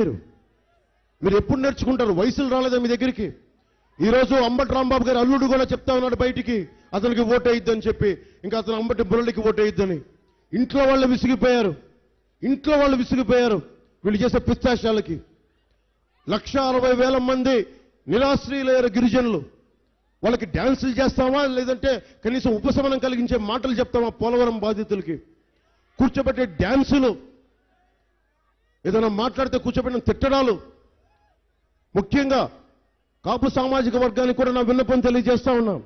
మీరు మీరు ఎప్పుడు నేర్చుకుంటారు? వయసులు రాలేదా మీ దగ్గరికి? ఈరోజు అంబటి రాంబాబు గారి అల్లుడు కూడా చెప్తా ఉన్నాడు బయటికి. అతనికి ఓటు వేయొద్దని చెప్పి ఇంకా అతను అంబటి బుల్లడికి ఓటు అయిద్దని ఇంట్లో వాళ్ళు విసిగిపోయారు. ఇంట్లో వాళ్ళు విసిగిపోయారు. వీళ్ళు చేసే పిస్తాశాలకి. లక్ష అరవై వేల మంది నిరాశ్రయులయ్యారు గిరిజనులు. వాళ్ళకి డ్యాన్సులు చేస్తామా? లేదంటే కనీసం ఉపశమనం కలిగించే మాటలు చెప్తామా? పోలవరం బాధితులకి. కూర్చోబెట్టే డ్యాన్సులు ఏదైనా మాట్లాడితే కూర్చోబెట్టిన తిట్టడాలు. ముఖ్యంగా కాపు సామాజిక వర్గానికి కూడా నా విన్నపం తెలియజేస్తా ఉన్నాం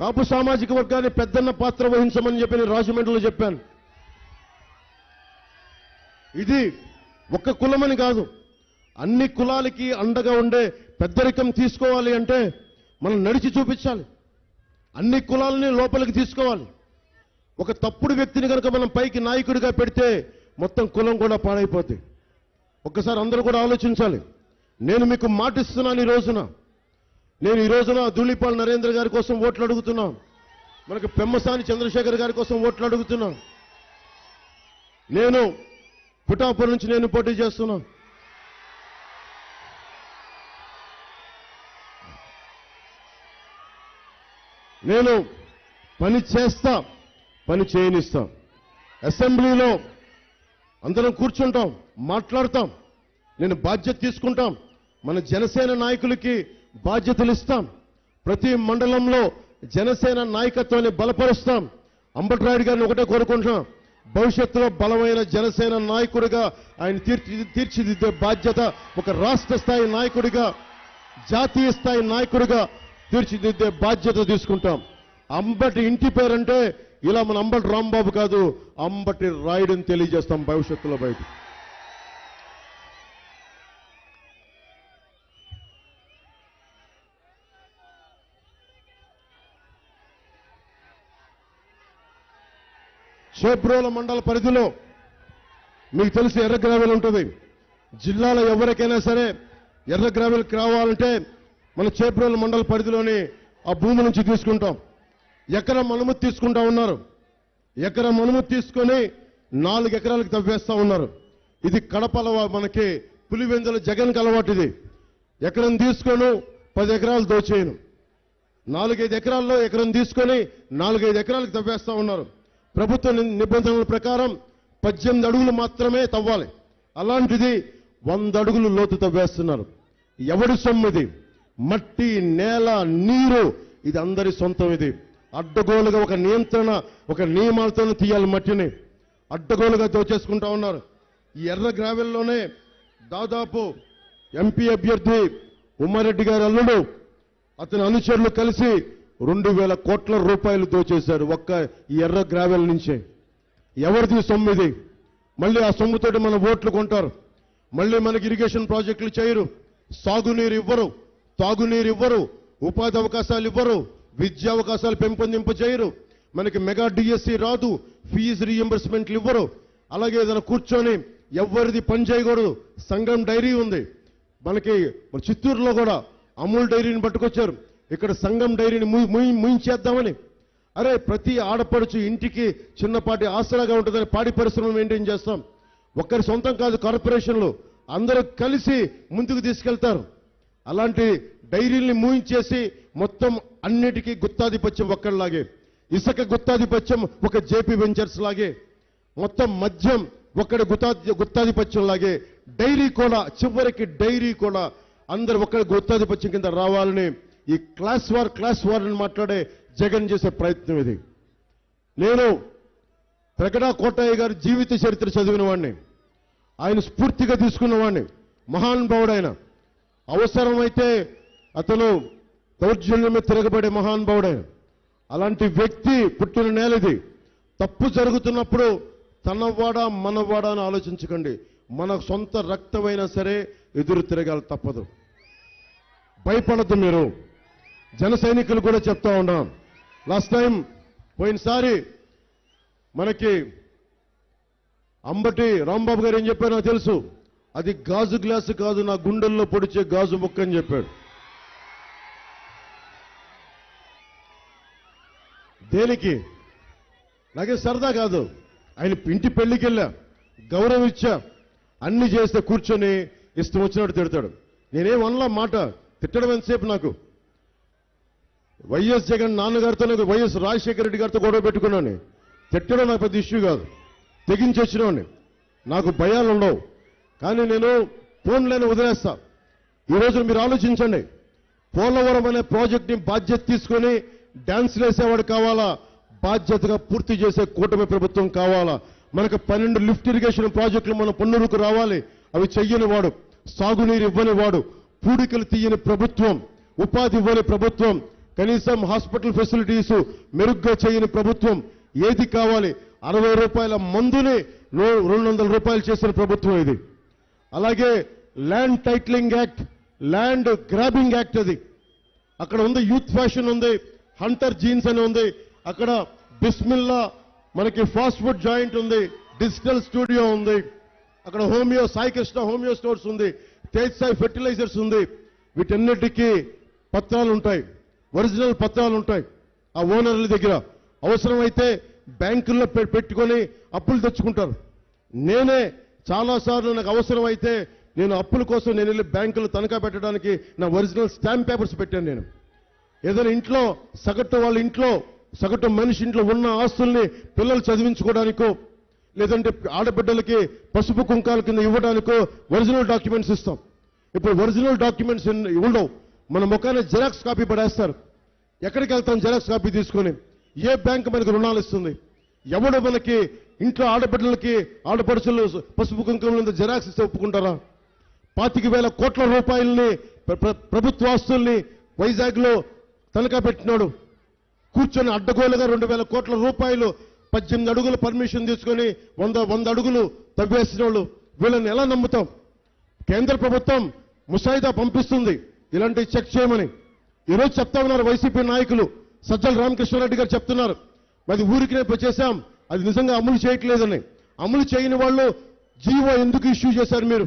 కాపు సామాజిక వర్గాన్ని పెద్దన్న పాత్ర వహించమని చెప్పి నేను రాజమండ్రిలో చెప్పాను. ఇది ఒక్క కులమని కాదు. అన్ని కులాలకి అండగా ఉండే పెద్దరికం తీసుకోవాలి అంటే మనం నడిచి చూపించాలి. అన్ని కులాలని లోపలికి తీసుకోవాలి. ఒక తప్పుడు వ్యక్తిని కనుక మనం పైకి నాయకుడిగా పెడితే మొత్తం కులం కూడా పాడైపోతుంది ఒక్కసారి అందరూ కూడా ఆలోచించాలి. నేను మీకు మాటిస్తున్నాను ఈ రోజున. నేను ఈ రోజున ధూళిపాల్ నరేంద్ర గారి కోసం ఓట్లు అడుగుతున్నా. మనకు పెమ్మసాని చంద్రశేఖర్ గారి కోసం ఓట్లు అడుగుతున్నా. నేను పుటాపూర్ నుంచి నేను పోటీ చేస్తున్నా. నేను పని చేస్తా పని చేయనిస్తా. అసెంబ్లీలో అందరం కూర్చుంటాం మాట్లాడతాం. నేను బాధ్యత తీసుకుంటాం. మన జనసేన నాయకులకి బాధ్యతలు ఇస్తాం. ప్రతి మండలంలో జనసేన నాయకత్వాన్ని బలపరుస్తాం. అంబట్రాయుడు గారిని ఒకటే కోరుకుంటున్నాం. భవిష్యత్తులో బలమైన జనసేన నాయకుడిగా ఆయన తీర్చి తీర్చిదిద్దే బాధ్యత ఒక రాష్ట్ర స్థాయి నాయకుడిగా జాతీయ స్థాయి నాయకుడిగా తీర్చిదిద్దే బాధ్యత తీసుకుంటాం. అంబటి ఇంటి పేరంటే ఇలా మన అంబటి రాంబాబు కాదు అంబటి రాయుడిని తెలియజేస్తాం భవిష్యత్తులో బయట. చేబ్రోల మండల పరిధిలో మీకు తెలిసి ఎర్ర గ్రావెల్ ఉంటుంది. జిల్లాలో ఎవరికైనా సరే ఎర్ర గ్రావెల్కి రావాలంటే మన చేబ్రోల మండల పరిధిలోని ఆ భూమి నుంచి తీసుకుంటాం. ఎకరం అనుమతి తీసుకుంటా ఉన్నారు. ఎకరం అనుమతి తీసుకొని నాలుగు ఎకరాలకు తవ్వేస్తూ ఉన్నారు. ఇది కడపల మనకి పులివెంజల జగన్కి అలవాటు ఇది. ఎకరం తీసుకొని పది ఎకరాలు దోచేయను. నాలుగైదు ఎకరాల్లో ఎకరం తీసుకొని నాలుగైదు ఎకరాలకు తవ్వేస్తూ ఉన్నారు. ప్రభుత్వ నిబంధనల ప్రకారం పద్దెనిమిది అడుగులు మాత్రమే తవ్వాలి. అలాంటిది వంద అడుగులు లోతు తవ్వేస్తున్నారు. ఎవడి సొమ్ము ఇది మట్టి నేల నీరు ఇది అందరి సొంతం ఇది. అడ్డగోలుగా ఒక నియంత్రణ ఒక నియమాలతో తీయాలి మట్టిని. అడ్డగోలుగా దోచేసుకుంటా ఉన్నారు. ఈ ఎర్ర గ్రావెల్లోనే దాదాపు ఎంపీ అభ్యర్థి ఉమ్మారెడ్డి గారి అల్లుడు అతని అనుచరులు కలిసి రెండు వేల కోట్ల రూపాయలు దోచేశారు ఒక్క ఈ ఎర్ర గ్రావెల్ నుంచే. ఎవరిది సొమ్ము ఇది? మళ్ళీ ఆ సొమ్ముతోటి మన ఓట్లు కొంటారు. మళ్ళీ మనకి ఇరిగేషన్ ప్రాజెక్టులు చేయరు. సాగునీరు ఇవ్వరు. తాగునీరు ఇవ్వరు. ఉపాధి అవకాశాలు ఇవ్వరు. విద్యా అవకాశాలు పెంపొందింప చేయరు. మనకి మెగా డిఎస్సి రాదు ఫీజు రీఎంబర్స్మెంట్లు ఇవ్వరు. అలాగే ఏదైనా కూర్చొని ఎవరిది పని చేయకూడదు. సంఘం డైరీ ఉంది. మనకి మన చిత్తూరులో కూడా అమూల్ డైరీని పట్టుకొచ్చారు. ఇక్కడ సంఘం డైరీని ముయించేద్దామని. అరే ప్రతి ఆడపడుచు ఇంటికి చిన్నపాటి ఆసరాగా ఉంటుందని పాడి పరిశ్రమలు మెయింటైన్ చేస్తాం. ఒక్కరి సొంతం కాదు కార్పొరేషన్లు. అందరూ కలిసి ముందుకు తీసుకెళ్తారు. అలాంటి డైరీల్ని మూయించేసి మొత్తం అన్నిటికీ గుత్తాధిపత్యం ఒక్కడిలాగే. ఇసుక గుత్తాధిపత్యం ఒక జేపీ వెంచర్స్ లాగే. మొత్తం మద్యం ఒక్కడి గుత్తా గుత్తాధిపత్యం లాగే. డైరీ కూడా చివరికి డైరీ కూడా అందరు ఒక్కడి గుత్తాధిపత్యం కింద రావాలని ఈ క్లాస్ వార్ క్లాస్ వార్ అని మాట్లాడే జగన్ చేసే ప్రయత్నం ఇది. నేను ప్రగడా కోటయ్య గారి జీవిత చరిత్ర చదివిన వాడిని ఆయన స్ఫూర్తిగా తీసుకున్నవాడిని మహానుభావుడు ఆయన. అవసరమైతే అతను దౌర్జన్యమే తిరగబడే మహానుభావుడే అలాంటి వ్యక్తి పుట్టిన నేల ఇది తప్పు జరుగుతున్నప్పుడు తనవాడా మనవాడా అని ఆలోచించకండి. మన సొంత రక్తమైనా సరే ఎదురు తిరగాలి తప్పదు. భయపడద్దు మీరు. జన సైనికులు కూడా చెప్తా ఉన్నాం. లాస్ట్ టైం పోయినసారి మనకి అంబటి రాంబాబు గారు ఏం చెప్పారో నాకు తెలుసు. అది గాజు గ్లాసు కాదు నా గుండెల్లో పొడిచే గాజు ముక్క అని చెప్పాడు. దేనికి? నాకే సరదా కాదు. ఆయన ఇంటి పెళ్ళికి వెళ్ళా గౌరవం ఇచ్చా అన్ని చేస్తే కూర్చొని ఇష్టం వచ్చినట్టు తిడతాడు. నేనేం అనలా మాట? తిట్టడం ఎంతసేపు నాకు? వైఎస్ జగన్ నాన్నగారితో వైఎస్ రాజశేఖర రెడ్డి గారితో గొడవ పెట్టుకున్నాను. తిట్టడం నాకు పెద్ద ఇష్యూ కాదు. తెగించి వచ్చినవాడిని. నాకు భయాలు ఉండవు. కానీ నేను ఫోన్లోనే వదిలేస్తా. ఈరోజు మీరు ఆలోచించండి. పోలవరం అనే ప్రాజెక్ట్ని బాధ్యత తీసుకొని డ్యాన్స్ వేసేవాడు కావాలా? బాధ్యతగా పూర్తి చేసే కూటమి ప్రభుత్వం కావాలా? మనకు పన్నెండు లిఫ్ట్ ఇరిగేషన్ ప్రాజెక్టులు మన పన్నులకు రావాలి. అవి చెయ్యని వాడు సాగునీరు ఇవ్వని వాడు పూడికలు తీయని ప్రభుత్వం ఉపాధి ఇవ్వని ప్రభుత్వం కనీసం హాస్పిటల్ ఫెసిలిటీస్ మెరుగ్గా చేయని ప్రభుత్వం ఏది కావాలి? అరవై రూపాయల మందుని రెండు వందల రూపాయలు చేసిన ప్రభుత్వం ఇది. అలాగే land titling act land grabbing act అది. అక్కడ ఉంది యూత్ ఫ్యాషన్ ఉంది. హంటర్ జీన్స్ అని ఉంది. అక్కడ బిస్మిల్లా మనకి ఫాస్ట్ ఫుడ్ జాయింట్ ఉంది. డిజిటల్ స్టూడియో ఉంది. అక్కడ homeo Sai Krishna homeo stores ఉంది. తేజ్ సాయి ఫెర్టిలైజర్స్ ఉంది. వీటన్నిటికీ పత్రాలు ఉంటాయి ఒరిజినల్ పత్రాలు ఉంటాయి ఆ ఓనర్ల దగ్గర. అవసరమైతే బ్యాంకుల్లో పెట్టుకొని అప్పులు తెచ్చుకుంటారు. నేనే చాలాసార్లు నాకు అవసరం అయితే నేను అప్పుల కోసం నేను వెళ్ళి బ్యాంకులు తనఖా పెట్టడానికి నా ఒరిజినల్ స్టాంప్ పేపర్స్ పెట్టాను నేను. ఏదైనా ఇంట్లో సగటు వాళ్ళ ఇంట్లో సగటు మనిషి ఇంట్లో ఉన్న ఆస్తుల్ని పిల్లలు చదివించుకోవడానికో లేదంటే ఆడబిడ్డలకి పసుపు కుంకాల కింద ఇవ్వడానికో ఒరిజినల్ డాక్యుమెంట్స్ ఇస్తాం. ఇప్పుడు ఒరిజినల్ డాక్యుమెంట్స్ ఉండవు. మన ముఖాన్ని జెరాక్స్ కాపీ పడేస్తారు. ఎక్కడికి వెళ్తాం జెరాక్స్ కాపీ తీసుకొని? ఏ బ్యాంక్ మనకు రుణాలు ఇస్తుంది? ఎవడు మనకి ఇంట్లో ఆడబిడ్డలకి ఆడపడుచులు పసుపు కుంకుమ జెరాక్స్ ఇస్తే ఒప్పుకుంటారా? పాతిక వేల కోట్ల రూపాయలని ప్ర- ప్రభుత్వ ఆస్తుల్ని వైజాగ్లో తనఖా పెట్టినాడు కూర్చొని అడ్డగోలుగా రెండు వేల కోట్ల రూపాయలు పద్దెనిమిది అడుగులు పర్మిషన్ తీసుకొని వంద వంద అడుగులు తవ్వేసిన వాళ్ళు వీళ్ళని ఎలా నమ్ముతాం? కేంద్ర ప్రభుత్వం ముసాయిదా పంపిస్తుంది. ఇలాంటివి చెక్ చేయమని. ఈరోజు చెప్తా ఉన్నారు వైసీపీ నాయకులు. సజ్జల రామకృష్ణారెడ్డి గారు చెప్తున్నారు. మరి ఊరికినే చేశాం అది నిజంగా అమలు చేయట్లేదని. అమలు చేయని వాళ్ళు జీవో ఎందుకు ఇష్యూ చేశారు మీరు?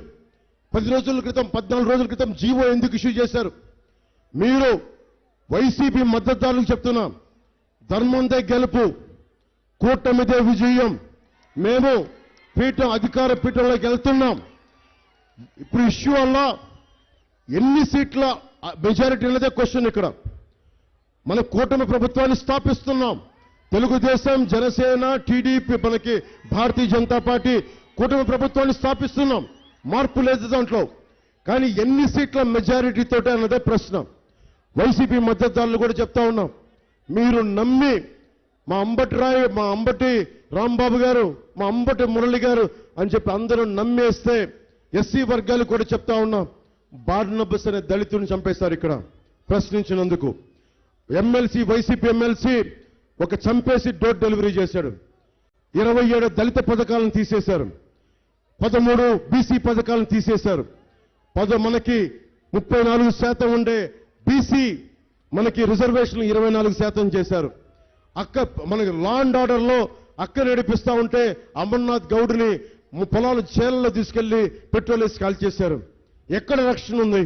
పది రోజుల క్రితం పద్నాలుగు రోజుల క్రితం జీవో ఎందుకు ఇష్యూ చేశారు? మీరు వైసీపీ మద్దతుదారులకు చెప్తున్నాం. ధర్మందే గెలుపు కూటమిదే విజయం. మేము పీఠం అధికార పీఠంలోకి వెళ్తున్నాం. ఇప్పుడు ఇష్యూ వల్ల ఎన్ని సీట్ల మెజారిటీ అనేదే క్వశ్చన్ ఇక్కడ. మన కూటమి ప్రభుత్వాన్ని స్థాపిస్తున్నాం. తెలుగుదేశం జనసేన టీడీపీ మనకి భారతీయ జనతా పార్టీ కూటమి ప్రభుత్వాన్ని స్థాపిస్తున్నాం. మార్పు లేదు దాంట్లో. కానీ ఎన్ని సీట్ల మెజారిటీతో అన్నదే ప్రశ్న. వైసీపీ మద్దతుదారులు కూడా చెప్తా ఉన్నాం. మీరు నమ్మి మా అంబటి రాయ్ మా అంబటి రాంబాబు గారు మా అంబటి మురళి గారు అని చెప్పి అందరూ నమ్మేస్తే ఎస్సీ వర్గాలు కూడా చెప్తా ఉన్నాం. బార్నబస్ అనే దళితుడిని చంపేశారు ఇక్కడ. ప్రశ్నించినందుకు ఎమ్మెల్సీ వైసీపీ ఎమ్మెల్సీ ఒక చంపేసి డోర్ డెలివరీ చేశాడు. ఇరవై ఏడు దళిత పథకాలను తీసేశారు. పదమూడు బీసీ పథకాలను తీసేశారు. పద మనకి ముప్పై నాలుగు శాతం ఉండే బీసీ మనకి రిజర్వేషన్ ఇరవై నాలుగు శాతం చేశారు. అక్క మనకి లా అండ్ అక్క నడిపిస్తా ఉంటే అమర్నాథ్ గౌడ్ని పొలాలు చేలలో తీసుకెళ్ళి పెట్రోల్ వేసి కాల్చేశారు ఎక్కడ రక్షణ ఉంది?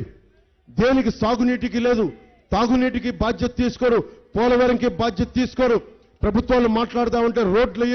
దేనికి సాగునీటికి లేదు? తాగునీటికి బాధ్యత తీసుకోరు. పోలవరంకి బాధ్యత తీసుకోరు. ప్రభుత్వాలు మాట్లాడుతూ ఉంటే రోడ్లు